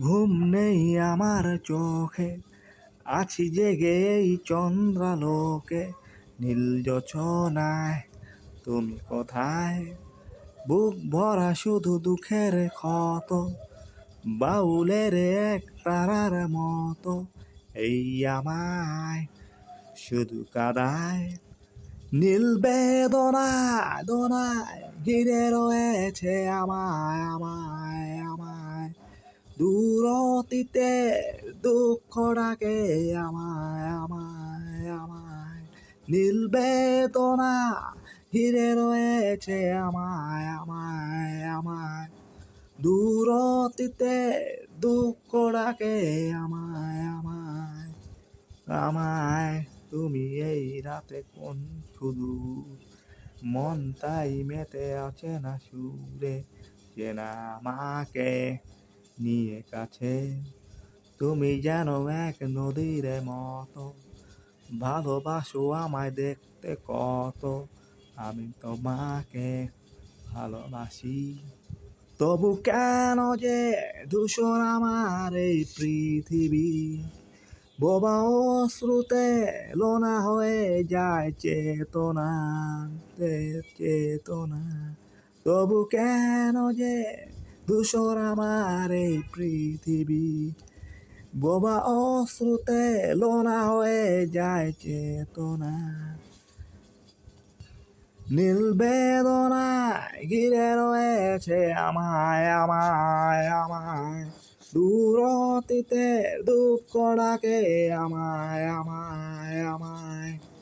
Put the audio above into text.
ঘুম নেই আমার চোখে। আছি জেগে এই চন্দ্রালোকে। নীল যোছনায় তুমি কোথায়? বুক ভরা শুধু দুঃখের ক্ষত। বাউলের এক তারার মতো। এই আমায় শুধু কাদায়। নীল বেদনায় দোনায়, ঘিরে রয়েছে আমায় আমায়। অতীতে দুঃখ ডাকে আমায় আমায় আমায়। নীল বেদনা ঘিরে রয়েছে আমায় আমায় আমায়। দূর অতীতে দুঃখ ডাকে আমায় আমায়। আমায়, তুমি এই রাতে কোন শুধু মন তাই মেতে আছে না সুরে, যে না আমাকে নিয়ে কাছে। তুমি যেন এক নদীর মতো, ভালোবাসো আমায় দেখতে কত। আমি তোমাকে ভালোবাসি। তবু কেন যে দূষণ আমার এই পৃথিবী? বোবা অশ্রুতে লোনা হয়ে যায় চেতনা চেতনা। তবু কেন যে দূষণ আমার এই পৃথিবী। বোবা অশ্রুতে লোনা হয়ে যায় চেতনা। নীল বেদনায় ঘিরে রয়েছে আমায় আমায় আমায়। দূর অতীতে দুঃখ ডাকে আমায় আমায় আমায়।